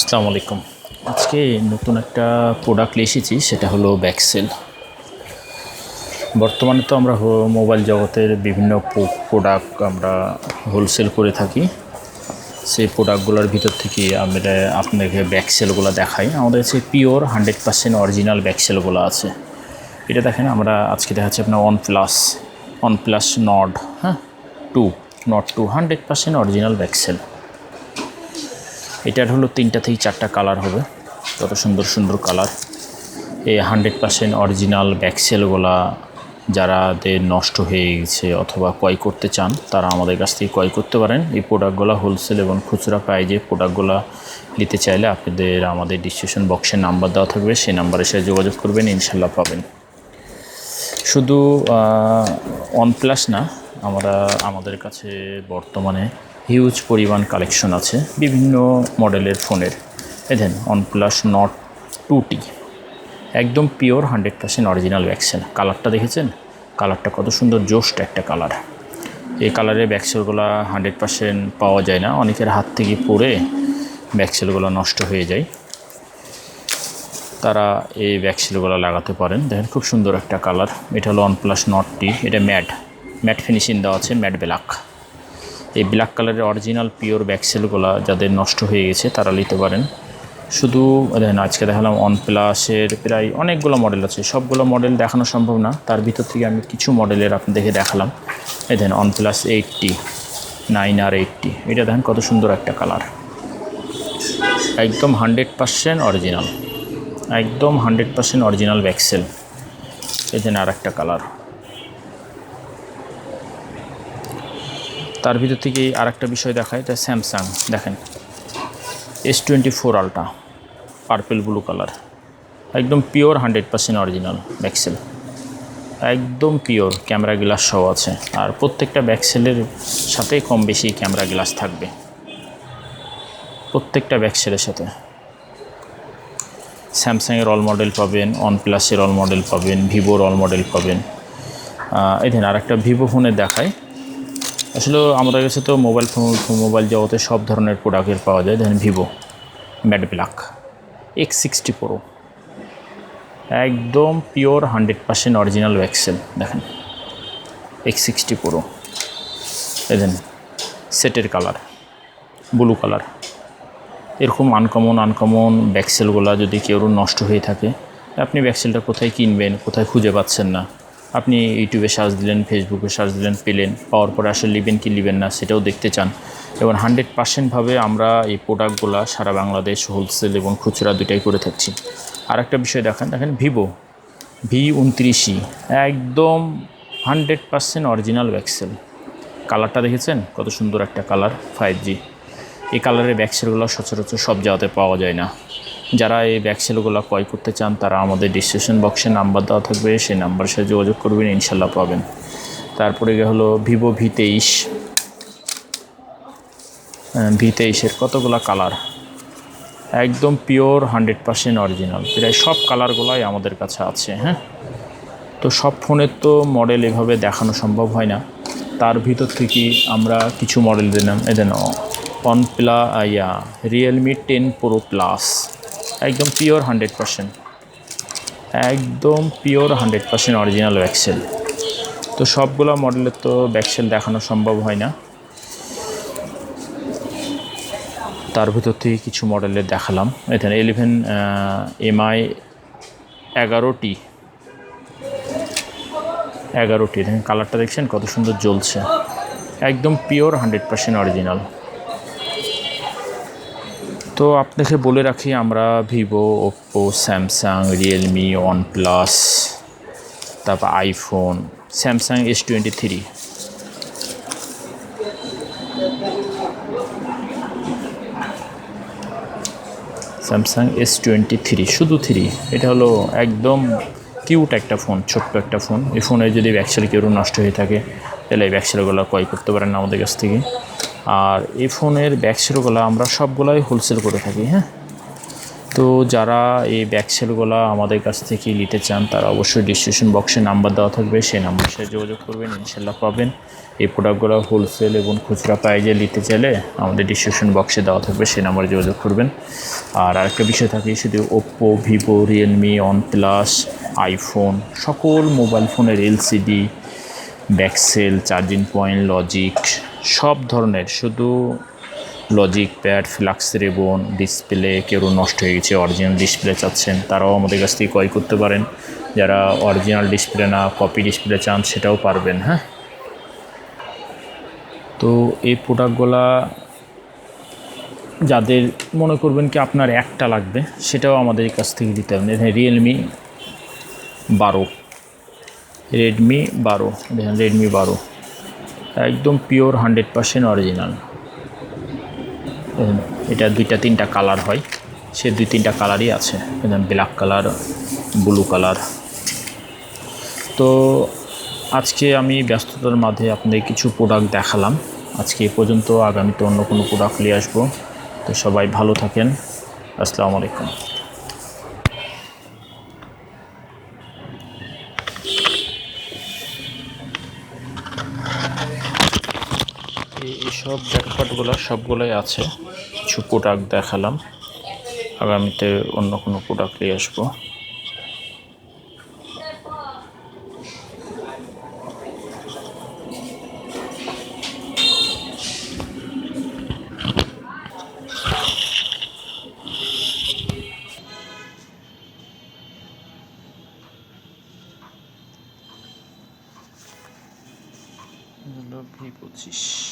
আসসালামু আলাইকুম। আজকে নতুন একটা প্রোডাক্ট এসেছি, সেটা হলো ব্যাকসেল বর্তমানে তো আমরা মোবাইল জগতের বিভিন্ন প্রোডাক্ট আমরা হোলসেল করে থাকি। সেই প্রোডাক্টগুলোর ভিতর থেকে আমরা আপনাকে ব্যাকসেলগুলো দেখাই। আমাদের কাছে পিওর হান্ড্রেড পার্সেন্ট অরিজিনাল ব্যাকসেলগুলো আছে। এটা দেখেন, আমরা আজকে দেখাচ্ছি আপনার OnePlus OnePlus Nord হ্যাঁ? Two Nord two hundred percent original back shell এটার হলো তিনটা থেকে চারটা কালার হবে। কত সুন্দর সুন্দর কালার। এই হান্ড্রেড পার্সেন্ট অরিজিনাল ব্যাকসেলগুলা যারাদের নষ্ট হয়ে গেছে অথবা ক্রয় করতে চান, তারা আমাদের কাছ থেকে ক্রয় করতে পারেন। এই প্রোডাক্টগুলো হোলসেল এবং খুচরা প্রাইজে প্রোডাক্টগুলো নিতে চাইলে আপনাদের আমাদের ডিসক্রিপশন বক্সে নাম্বার দেওয়া থাকবে। সেই নাম্বারের সাথে যোগাযোগ করবেন ইনশাল্লাহ পাবেন। শুধু ওয়ান প্লাস না, আমরা আমাদের কাছে বর্তমানে হিউজ পরিমাণ কালেকশন আছে বিভিন্ন মডেলের ফোনের। দেখেন OnePlus Nord two T একদম pure hundred percent original back shell কালারটা দেখেছেন? কালারটা কত সুন্দর, জোস্ট একটা কালার এই কালারের ব্যাকসেলগুলো হান্ড্রেড পার্সেন্ট পাওয়া যায় না। অনেকের হাত থেকে পড়ে ব্যাকসেলগুলো নষ্ট হয়ে যায়। তারা এই ব্যাকসিলগুলো লাগাতে পারেন। দেখেন, খুব সুন্দর একটা কালার এটা হলো ওয়ান প্লাস নট টি এটা ম্যাট ম্যাট ফিনিশিং দেওয়া আছে ম্যাট ব্ল্যাক এই ব্ল্যাক কালারের অরিজিনাল পিওর ব্যাকসেলগুলো যাদের নষ্ট হয়ে গেছে, তারা নিতে পারেন। শুধু, দেখেন, আজকে দেখালাম ওয়ান প্লাসের প্রায় অনেকগুলো মডেল আছে। সবগুলো মডেল দেখানো সম্ভব না। তার ভিতর থেকে আমি কিছু মডেলের আপনাদেরকে দেখালাম। এই দেখেন ওয়ান প্লাস এইটটি নাইন আর এইটটি এটা দেখেন, কত সুন্দর একটা কালার একদম হান্ড্রেড পার্সেন্ট অরিজিনাল একদম hundred percent original back shell এখানে আর একটা কালার তার ভিতর থেকে আর একটা বিষয় দেখায়, এটা স্যামসাং দেখেন S twenty four ultra purple blue colour একদম pure hundred percent original back shell একদম পিওর ক্যামেরা গ্লাস সহ আছে। আর প্রত্যেকটা ব্যাক্সেলের সাথে কম বেশি ক্যামেরা গ্লাস থাকবে। প্রত্যেকটা ব্যাক্সেলের সাথে। স্যামসাংয়ের অল মডেল পাবেন ওয়ান প্লাসের অল মডেল পাবেন ভিভোর অল মডেল পাবেন। এই ধরেন আরেকটা ভিভো ফোনে দেখায় আসলে আমাদের কাছে তো মোবাইল ফোন মোবাইল জগতে সব ধরনের প্রোডাক্টের পাওয়া যায়। দেখেন Vivo matte black X sixty pro একদম pure hundred percent original back shell দেখেন। এক্স সিক্সটি প্রো দেখেন সেটের কালার ব্লু কালার এরকম আনকমন আনকমন ব্যাকসেলগুলো যদি কেউ নষ্ট হয়ে থাকে, আপনি ব্যাকসেলটা কোথায় কিনবেন, কোথায় খুঁজে পাচ্ছেন না আপনি ইউটিউবে সার্চ দিলেন ফেসবুকে সার্চ দিলেন, পেলেন, পাওয়ার পরে আসলে নেবেন কি নেবেন না সেটাও দেখতে চান। এবং হান্ড্রেড পার্সেন্টভাবে আমরা এই প্রোডাক্টগুলো সারা বাংলাদেশ হোলসেল এবং খুচরা দুটাই করে থাকছি। আর একটা বিষয় দেখেন দেখেন ভিভো ভি উনত্রিশই একদম হান্ড্রেড পার্সেন্ট অরিজিনাল ব্যাকসেল কালারটা দেখেছেন? কত সুন্দর একটা কালার ফাইভ জি এই কালারের ব্যাকসেলগুলো সচরাচর সব জায়গাতে পাওয়া যায় না। যারা এই ব্যাকসেলগুলো ক্রয় করতে চান, তারা আমাদের ডিসক্রিপশন বক্সে নাম্বার দেওয়া থাকবে, সেই নাম্বারের সাথে যোগাযোগ করবেন, ইনশাল্লাহ পাবেন। তারপরে গিয়ে হলো ভিভো ভি তেইশ। ভি তেইশের কতগুলো কালার? একদম পিওর হান্ড্রেড পার্সেন্ট অরিজিনাল। প্রায় সব কালারগুলোই আমাদের কাছে আছে হ্যাঁ? তো সব ফোনের তো মডেল এভাবে দেখানো সম্ভব হয় না। তার ভিতর থেকে আমরা কিছু মডেল দিলাম এ then OnePlus yeah Realme ten pro plus একদম পিওর হান্ড্রেড পার্সেন্ট। একদম pure hundred percent original back shell. তো সবগুলো মডেলের তো ব্যাকসেল দেখানো সম্ভব হয় না। তার ভিতর থেকে কিছু মডেলের দেখালাম। এখানে ইলেভেন এমআই এগারোটি। এগারোটি। দেখেন কালারটা দেখছেন? কত সুন্দর জ্বলছে। একদম পিওর হান্ড্রেড পার্সেন্ট অরিজিনাল। তো আপনাকে বলে রাখি, আমরা Vivo Oppo Samsung, Realme, OnePlus, তারপর iPhone, Samsung S twenty three. Samsung S twenty three, শুধু থ্রি। এটা হলো একদম কিউট একটা ফোন, ছোট্ট একটা ফোন। এই ফোনে যদি ব্যাকসেল কেউ নষ্ট হয়ে থাকে, তাহলে এই ব্যাকসেলগুলো ক্রয় করতে পারেন আমাদের কাছ থেকে। আর এই ফোনের ব্যাকসেলগুলো আমরা সবগুলাই হোলসেল করে থাকি হ্যাঁ? তো যারা এই ব্যাকসেলগুলো আমাদের কাছ থেকে নিতে চান, তারা অবশ্যই ডিসক্রিপশন বক্সে নাম্বার দেওয়া থাকবে, সেই নাম্বার সাথে যোগাযোগ করবেন ইনশাল্লাহ পাবেন। এই প্রোডাক্টগুলো হোলসেল এবং খুচরা প্রাইজে নিতে চাইলে আমাদের ডিসক্রিপশন বক্সে দেওয়া থাকবে, সেই নাম্বারে যোগাযোগ করবেন। আর আরেকটা বিষয় থাকে শুধু Oppo Vivo Realme OnePlus iPhone সকল মোবাইল ফোনের LCD back shell, charging point, logic, সব ধরনের, শুধু logic, pad, flex ribbon, display, কেউ নষ্ট হয়ে গেছে, অরিজিনাল ডিসপ্লে চাচ্ছেন, তারাও আমাদের কাছ থেকে ক্রয় করতে পারেন। যারা অরিজিনাল ডিসপ্লে না, কপি ডিসপ্লে চান, সেটাও পারবেন হ্যাঁ? তো এই প্রোডাক্টগুলা যাদের মনে করবেন কি আপনার একটা লাগবে, সেটাও আমাদের কাছ থেকে দিতে হবে। রিয়েলমি বারো রেডমি বারো, দেখেন রেডমি বারো। একদম পিওর হান্ড্রেড পার্সেন্ট অরিজিনাল এটা দুইটা তিনটা কালার হয়। সে দুই তিনটা কালারই আছে। দেখুন ব্ল্যাক কালার ব্লু কালার তো আজকে আমি ব্যস্ততার মাঝে আপনাদের কিছু প্রোডাক্ট দেখালাম। আজকে এ পর্যন্ত, আগামীতে অন্য কোনো প্রোডাক্ট নিয়ে আসব। তো সবাই ভালো থাকেন। আসসালামু আলাইকুম। এইসব ব্যাকপার্টগুলো সবগুলোই আছে। কিছু প্রোডাক্ট দেখালাম। আগামীতে অন্য কোনো প্রোডাক্ট নিয়ে আসব। ভি পঁচিশ।